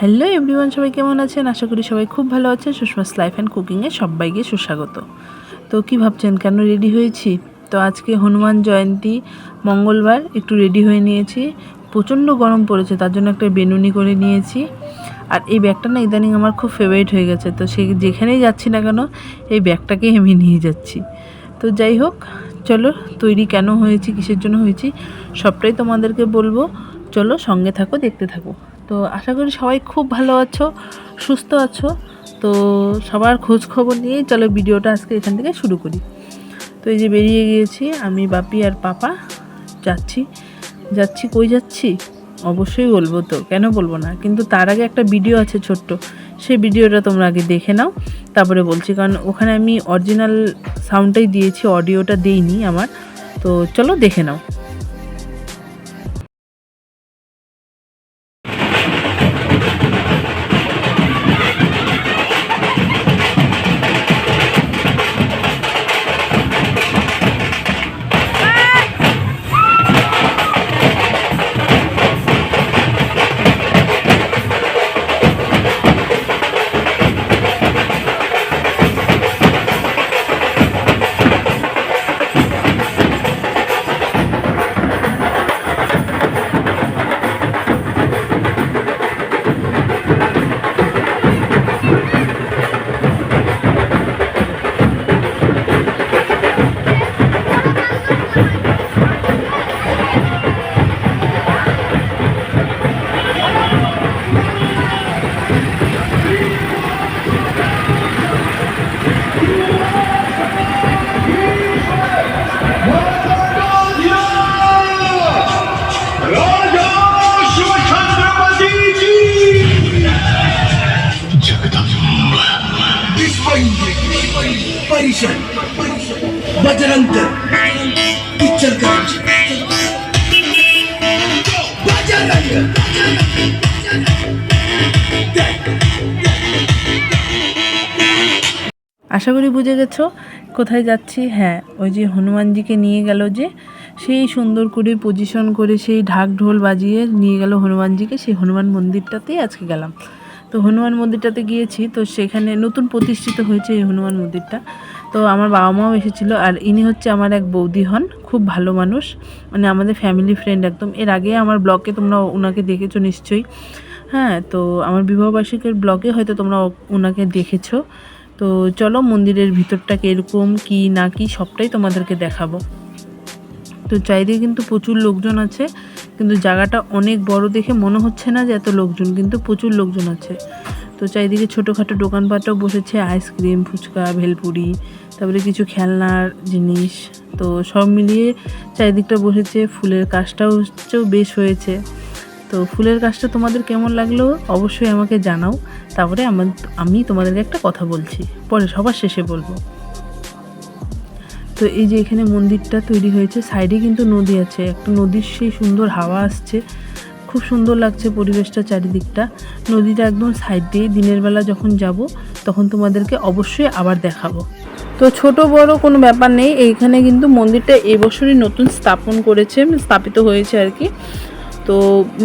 Hello everyone সবাই কেমন আছেন? আশা করি সবাই খুব ভালো আছেন। সুষমাস লাইফ অ্যান্ড কুকিংয়ে সবাইকে সুস্বাগত। তো কি ভাবছেন, কেন রেডি হয়েছি? তো আজকে হনুমান জয়ন্তী, মঙ্গলবার, একটু রেডি হয়ে নিয়েছি। প্রচণ্ড গরম পড়েছে, তার জন্য একটা বেনুনি করে নিয়েছি। আর এই ব্যাগটা না ইদানিং আমার খুব ফেভারিট হয়ে গেছে। তো সে যেখানেই যাচ্ছি না কেন, এই ব্যাগটাকেই আমি নিয়ে যাচ্ছি। তো যাই হোক, চলো, তৈরি কেন হয়েছি, কিসের জন্য হয়েছি, সবটাই তোমাদেরকে বলব। চলো সঙ্গে থাকো, দেখতে থাকো। তো আশা করি সবাই খুব ভালো আছো, সুস্থ আছো। তো সবার খোঁজ খবর নিয়েই চলো ভিডিওটা আজকে এখান থেকে শুরু করি। তো এই যে বেরিয়ে গিয়েছি, আমি বাপি আর পাপা যাচ্ছি। যাচ্ছি কই যাচ্ছি? অবশ্যই বলব তো, কেন বলব না? কিন্তু তার আগে একটা ভিডিও আছে ছোট্ট, সেই ভিডিওটা তোমরা আগে দেখে নাও। তারপরে বলছি, কারণ ওখানে আমি অরিজিনাল সাউন্ডটাই দিয়েছি অডিওটা দেইনি আমার। তো চলো দেখে নাও। Action. Bajrang Dal. Picture Garage. আশা করি বুঝে গেছো কোথায় যাচ্ছি হ্যাঁ ওই যে হনুমানজিকে নিয়ে গেল যে, সেই সুন্দর করে পজিশন করে সেই ঢাক ঢোল বাজিয়ে নিয়ে গেল হনুমানজিকে সেই হনুমান মন্দিরটাতেই আজকে গেলাম তো হনুমান মন্দিরটাতে গিয়েছি, তো সেখানে নতুন প্রতিষ্ঠিত হয়েছে এই হনুমান মন্দিরটা তো আমার বাবা মাও এসেছিল আর ইনি হচ্ছে আমার এক বৌদি হন, খুব ভালো মানুষ। মানে আমাদের ফ্যামিলি ফ্রেন্ড একদম। এর আগে আমার ব্লগে তোমরা ওনাকে দেখেছ নিশ্চয়ই। হ্যাঁ তো আমার বিবাহবার্ষিকের ব্লগে হয়তো তোমরা ওনাকে দেখেছ। তো চলো মন্দিরের ভিতরটা কীরকম কি না কি সবটাই তোমাদেরকে দেখাবো। তো চারিদিকে কিন্তু প্রচুর লোকজন আছে, কিন্তু জায়গাটা অনেক বড় দেখে মনে হচ্ছে না যে এত লোকজন, কিন্তু প্রচুর লোকজন আছে। তো চারিদিকে ছোটোখাটো দোকানপাটও বসেছে, আইসক্রিম, ফুচকা, ভেলপুরি, তারপরে কিছু খেলনার জিনিস, তো সব মিলিয়ে চারিদিকটা বসেছে, ফুলের কাজটাও হচ্ছেও বেশ হয়েছে। তো ফুলের কাজটা তোমাদের কেমন লাগল অবশ্যই আমাকে জানাও, তারপরে আমার আমি তোমাদেরকে একটা কথা বলছি, পরে সবার শেষে বলব। তো এই যে এখানে মন্দিরটা তৈরি হয়েছে, সাইডে কিন্তু নদী আছে, একটা নদীর সেই সুন্দর হাওয়া আসছে খুব সুন্দর লাগছে পরিবেশটা চারিদিকটা। নদীটা একদম সাইড দিয়ে দিনের বেলা যখন যাব, তখন তোমাদেরকে অবশ্যই আবার দেখাবো। তো ছোট বড় কোনো ব্যাপার নেই, এইখানে কিন্তু মন্দিরটা এবছরই নতুন স্থাপন করেছে, স্থাপিত হয়েছে আর কি। তো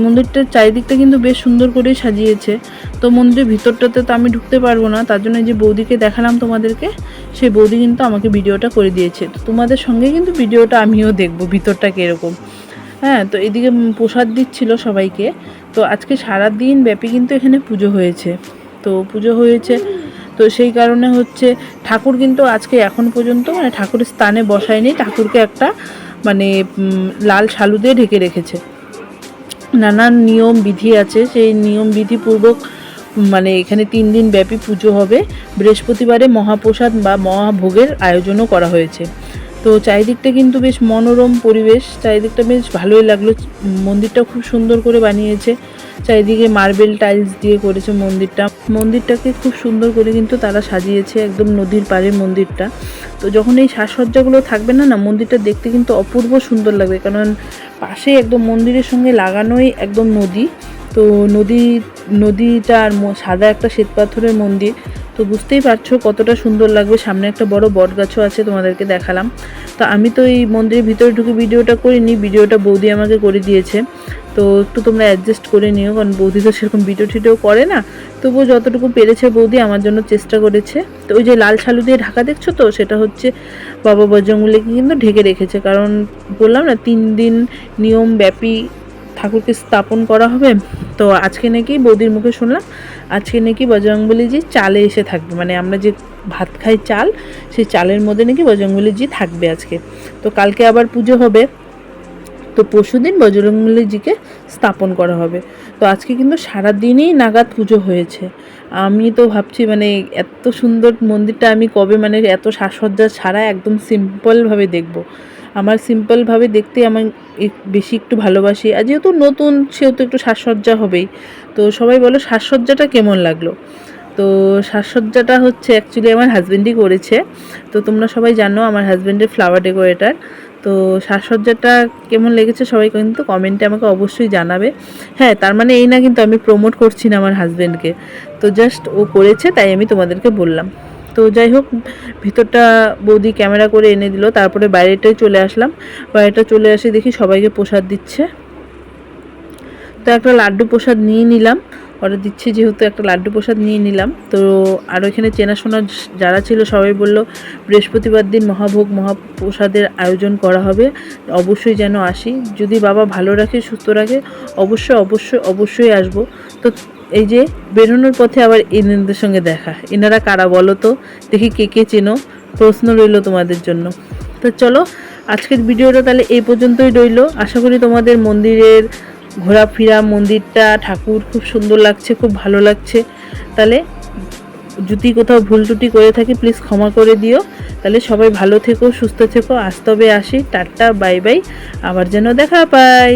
মন্দিরটার চারিদিকটা কিন্তু বেশ সুন্দর করে সাজিয়েছে। তো মন্দিরের ভিতরটাতে তো আমি ঢুকতে পারব না, তার জন্য যে বৌদিকে দেখালাম তোমাদেরকে, সেই বৌদি কিন্তু আমাকে ভিডিওটা করে দিয়েছে। তো তোমাদের সঙ্গে কিন্তু ভিডিওটা আমিও দেখব ভিতরটা কীরকম। হ্যাঁ তো এদিকে প্রসাদ দিচ্ছিল সবাইকে। তো আজকে সারা দিন ব্যাপী কিন্তু এখানে পুজো হয়েছে। তো পুজো হয়েছে, তো সেই কারণে হচ্ছে ঠাকুর কিন্তু আজকে এখন পর্যন্ত মানে ঠাকুরের স্থানে বসায়নি। ঠাকুরকে একটা মানে লাল শালু দিয়ে ঢেকে রেখেছে। নানান নিয়ম বিধি আছে। সেই নিয়ম বিধিপূর্বক মানে এখানে তিন দিন ব্যাপী পুজো হবে। বৃহস্পতিবারে মহাপ্রসাদ বা মহাভোগের আয়োজনও করা হয়েছে। তো চারিদিকটা কিন্তু বেশ মনোরম পরিবেশ, চারিদিকটা বেশ ভালোই লাগল। মন্দিরটা খুব সুন্দর করে বানিয়েছে। চারিদিকে মার্বেল টাইলস দিয়ে করেছে মন্দিরটা। মন্দিরটাকে খুব সুন্দর করে কিন্তু তারা সাজিয়েছে একদম নদীর পাড়ে মন্দিরটা। তো যখন এই সাজসজ্জাগুলো থাকবে না না, মন্দিরটা দেখতে কিন্তু অপূর্ব সুন্দর লাগবে। কারণ পাশে একদম মন্দিরের সঙ্গে লাগানোই একদম নদী। তো নদী নদীটা আর সাদা একটা শ্বেত পাথরের মন্দির। তো বুঝতেই পারছ কতটা সুন্দর লাগবে। সামনে একটা বড় বট গাছও আছে তোমাদেরকে দেখালাম। তো আমি তো এই মন্দিরের ভিতরে ঢুকে ভিডিওটা করিনি, ভিডিওটা বৌদি আমাকে করে দিয়েছে। তো একটু তোমরা অ্যাডজাস্ট করে নিও, কারণ বৌদি তো সেরকম ভিডিও টিডিও করে না। তবুও যতটুকু পেরেছে বৌদি আমার জন্য চেষ্টা করেছে। তো ওই যে লাল ছালু দিয়ে ঢাকা দেখছ তো? সেটা হচ্ছে বাবা বজরঙ্গলিকে কিন্তু ঢেকে রেখেছে। কারণ বললাম না, তিন দিন নিয়ম ব্যাপী ঠাকুরকে স্থাপন করা হবে। তো আজকে নাকি বৌদির মুখে শুনলাম, আজকে নাকি বজরংবলীজি চালে এসে থাকবে। মানে আমরা যে ভাত খাই চাল, সেই চালের মধ্যে নাকি বজরংবলীজি থাকবে আজকে। তো কালকে আবার পুজো হবে। তো পরশুদিন বজরংবলীজিকে স্থাপন করা হবে। তো আজকে কিন্তু সারা দিনই নাগাদ পুজো হয়েছে। আমি তো ভাবছি মানে এত সুন্দর মন্দিরটা আমি কবে মানে এত সাজসজ্জা ছাড়া একদম সিম্পলভাবে দেখব। আমার সিম্পলভাবে দেখতে আমার বেশি একটু ভালোবাসি। আর যেহেতু নতুন, সেহেতু একটু সাজসজ্জা হবেই। তো সবাই বলো সাজসজ্জাটা কেমন লাগল? তো সাজসজ্জাটা হচ্ছে অ্যাকচুয়ালি আমার হাজব্যান্ডই করেছে। তো তোমরা সবাই জানো আমার হাজব্যান্ডের ফ্লাওয়ার ডেকোরেটার তো সাজসজ্জাটা কেমন লেগেছে সবাই কিন্তু কমেন্টে আমাকে অবশ্যই জানাবে। হ্যাঁ তার মানে এই না কিন্তু আমি প্রমোট করছি না আমার হাজব্যান্ডকে তো জাস্ট ও করেছে, তাই আমি তোমাদেরকে বললাম। তো যাই হোক, ভিতরটা বৌদি ক্যামেরা করে এনে দিল, তারপরে বাইরেটাই চলে আসলাম। বাইরেটা চলে আসে দেখি সবাইকে প্রসাদ দিচ্ছে। তো একটা লাড্ডু প্রসাদ নিয়ে নিলাম। অর্ডার দিচ্ছে যেহেতু একটা লাড্ডু প্রসাদ নিয়ে নিলাম। তো আর ওইখানে চেনাশোনা যারা ছিল সবাই বলল, বৃহস্পতিবার দিন মহাভোগ, মহাপ্রসাদের আয়োজন করা হবে। অবশ্যই যেন আসি। যদি বাবা ভালো রাখে, সুস্থ রাখে, অবশ্যই অবশ্যই অবশ্যই আসব। তো এই যে বেরোনোর পথে আবার এনাদের সঙ্গে দেখা। এনারা কারা বলো তো? দেখি কে কে চেনো? প্রশ্ন রইল তোমাদের জন্য। তো চলো, আজকের ভিডিওটা তাহলে এই পর্যন্তই রইল। আশা করি তোমাদের মন্দিরের ঘোরাফেরা, মন্দিরটা, ঠাকুর খুব সুন্দর লাগছে, খুব ভালো লাগছে। তাহলে যদি কোথাও ভুল ত্রুটি করে থাকি প্লিজ ক্ষমা করে দিও। তাহলে সবাই ভালো থেকো, সুস্থ থেকো। আসতে হবে আসি। Tata, bye bye. আবার যেন দেখা পাই।